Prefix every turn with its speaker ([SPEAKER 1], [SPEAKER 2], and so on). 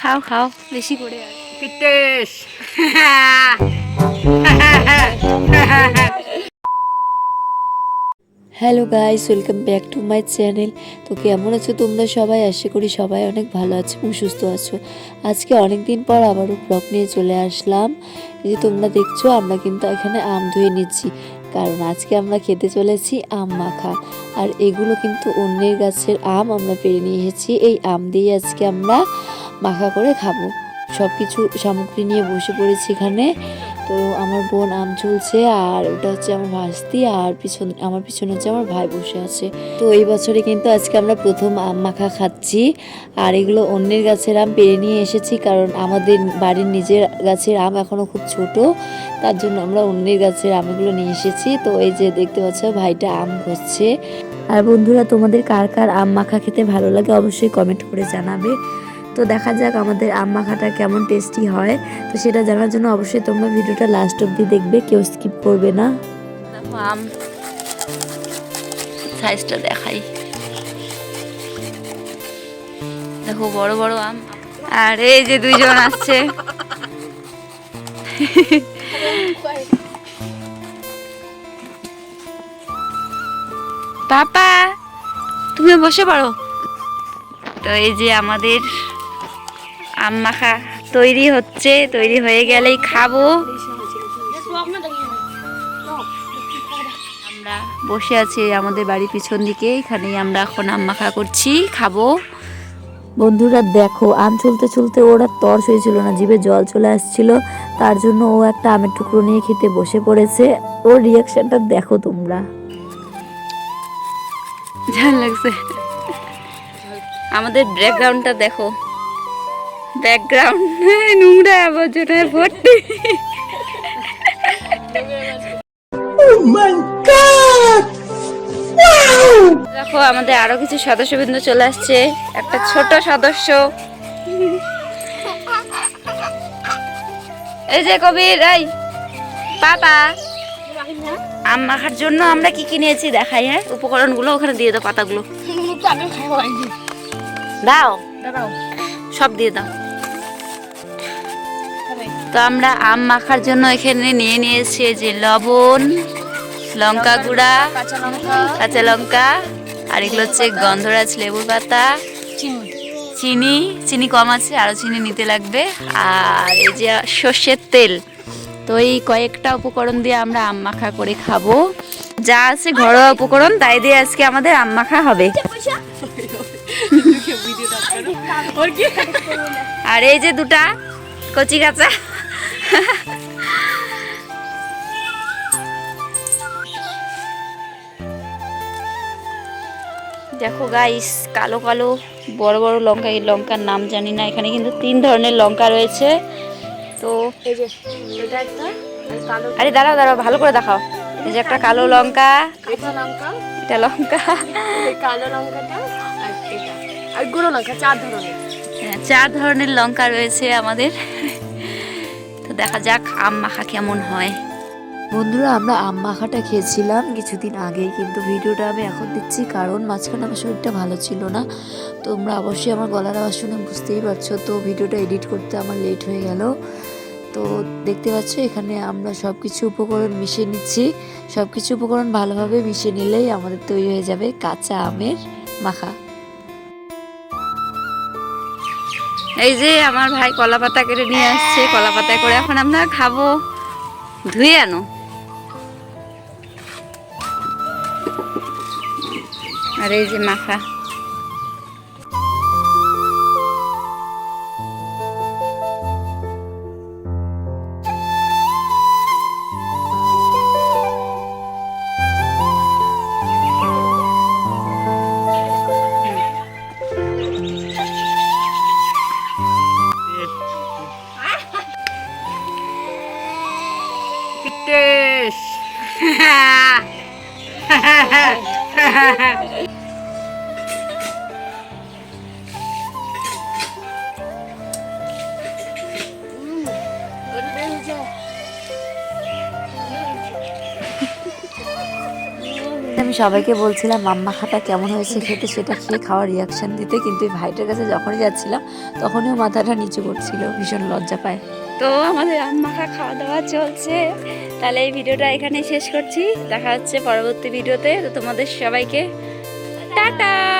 [SPEAKER 1] খাও খাও বেশি করে
[SPEAKER 2] hello guys, welcome back to my channel. তো কেমন আছো তোমরা সবাই? আশা করি সবাই অনেক ভালো আছো এবং সুস্থ আছো। আজকে অনেক দিন পর আবারও ব্লগ নিয়ে চলে আসলাম। যে তোমরা দেখছ, আমরা কিন্তু এখানে আম ধুয়ে নিচ্ছি। কারণ আজকে আমরা খেতে চলেছি আম মাখা। আর এগুলো কিন্তু অন্যের গাছের আম আমরা পেরে নিয়ে এসেছি। এই আম দিয়ে আজকে আমরা মাখা করে খাব। সব কিছু সামগ্রী নিয়ে বসে পড়েছি এখানে। তো আমার বোন আম চুলছে আর ওটা হচ্ছে আমার ভাস্তি আর পিছন, আমার পিছনে হচ্ছে আমার ভাই বসে আছে। তো এই বছরে কিন্তু আজকে আমরা প্রথম আম মাখা খাচ্ছি। আর এগুলো অন্যের গাছের আম পেরে নিয়ে এসেছি কারণ আমাদের বাড়ির নিজের গাছের আম এখনও খুব ছোট। তার জন্য আমরা অন্যের গাছের আমগুলো নিয়ে এসেছি। তো এই যে দেখতে পাচ্ছ ভাইটা আম ঘষছে। আর বন্ধুরা, তোমাদের কার কার আম মাখা খেতে ভালো লাগে অবশ্যই কমেন্ট করে জানাবে। তো দেখা যাক আমাদের আম মাখাটা কেমন টেস্টি হয়। তো সেটা জানার জন্য অবশ্যই তোমরা ভিডিওটা লাস্ট অবধি দেখবে, কেউ স্কিপ করবে না।
[SPEAKER 1] দেখো আম। সাইজটা দেখাই। দেখো বড় বড় আম। আর এই যে দুইজন আসছে। পাপা তুমি বসে পড়ো। তো এই যে আমাদের আম মাখা তৈরি হচ্ছে তৈরি হয়ে গেলেই খাব। আমরা বসে আছি আমাদের বাড়ির পিছন দিকে এখানেই আমরা এখন আম মাখা করছি খাব।
[SPEAKER 2] বন্ধুরা দেখো আম চলতে চলতে ওরা তর্স হয়েছিল না জিভে জল চলে আসছিল। তার জন্য ও একটা আমের টুকরো নিয়ে খেতে বসে পড়েছে। ওর রিয়াকশনটা দেখো তোমরা।
[SPEAKER 1] ঝাল লাগছে। আমাদের ব্যাকগ্রাউন্ডটা দেখো। ব্যাকগ্রাউন্ড নোংরা আবর্জনায় ভর্তি। দেখো আমাদের আরও কিছু সদস্যবৃন্দ চলে আসছে। একটা ছোট সদস্য। এই যে কবির এই পাপা। আম মাখার জন্য আমরা কি কি নিয়েছি দেখাই হ্যাঁ? উপকরণগুলো ওখানে দিয়ে দাও পাতাগুলো। দাও। সব দিয়ে দাও। তো আমরা আম মাখার জন্য এখানে নিয়ে নিয়েছি যে লবণ লঙ্কা গুঁড়া কাঁচা লঙ্কা আর এগুলো হচ্ছে গন্ধরাজ লেবুর পাতা। চিনি চিনি কম আছে আরও চিনি নিতে লাগবে। আর এই যে সর্ষের তেল তো এই কয়েকটা উপকরণ দিয়ে আমরা আম মাখা করে খাব। যা আছে ঘরোয়া উপকরণ তাই দিয়ে আজকে আমাদের আম মাখা হবে। আর এই যে দুটা কচি কাঁচা। দেখো গাইস কালো কালো বড় বড় লঙ্কা এই লঙ্কার নাম জানি না এখানে কিন্তু তিন ধরনের লঙ্কা রয়েছে। তো আরে দাঁড়াও দাঁড়াও ভালো করে দেখাও। এই যে একটা কালো লঙ্কা।
[SPEAKER 3] লঙ্কা।
[SPEAKER 1] এটা লঙ্কা।
[SPEAKER 3] কালো লঙ্কাটা আর গুঁড়ো লঙ্কা চার ধরনের।
[SPEAKER 1] হ্যাঁ, চার ধরনের লঙ্কা রয়েছে আমাদের। দেখা যাক আম মাখা কেমন হয়।
[SPEAKER 2] বন্ধুরা, আমরা আম মাখাটা খেয়েছিলাম কিছুদিন আগেই কিন্তু ভিডিওটা আমি এখন দিচ্ছি কারণ মাঝখানে আমার শরীরটা ভালো ছিল না। তোমরা অবশ্যই আমার গলার আওয়াজ শুনে বুঝতেই পারছ, তো ভিডিওটা এডিট করতে আমার লেট হয়ে গেল। তো দেখতে পাচ্ছ, এখানে আমরা সব কিছু উপকরণ মিশিয়ে নিচ্ছি। সব কিছু উপকরণ ভালোভাবে মিশিয়ে নিলেই আমাদের তৈরি হয়ে যাবে কাঁচা আমের মাখা।
[SPEAKER 1] এই যে আমার ভাই কলা পাতা কেটে নিয়ে আসছে কলা পাতা করে এখন আমরা খাব। ধুয়ে আনো। আর এই যে মাখা।
[SPEAKER 2] আমি সবাইকে বলছিলাম, মাম্মা খাটা কেমন হয়েছে খেতে? সেটা খেয়ে খাওয়ার রিয়াকশন দিতে, কিন্তু ভাইটার কাছে যখনই যাচ্ছিলাম, তখনই মাথাটা নিচু করছিল, ভীষণ লজ্জা পায়।
[SPEAKER 1] তো আমাদের আম্মাখা খাওয়া দাওয়া চলছে। তাহলে এই ভিডিওটা এখানে শেষ করছি। দেখা হচ্ছে পরবর্তী ভিডিওতে। তো তোমাদের সবাইকে টাটা!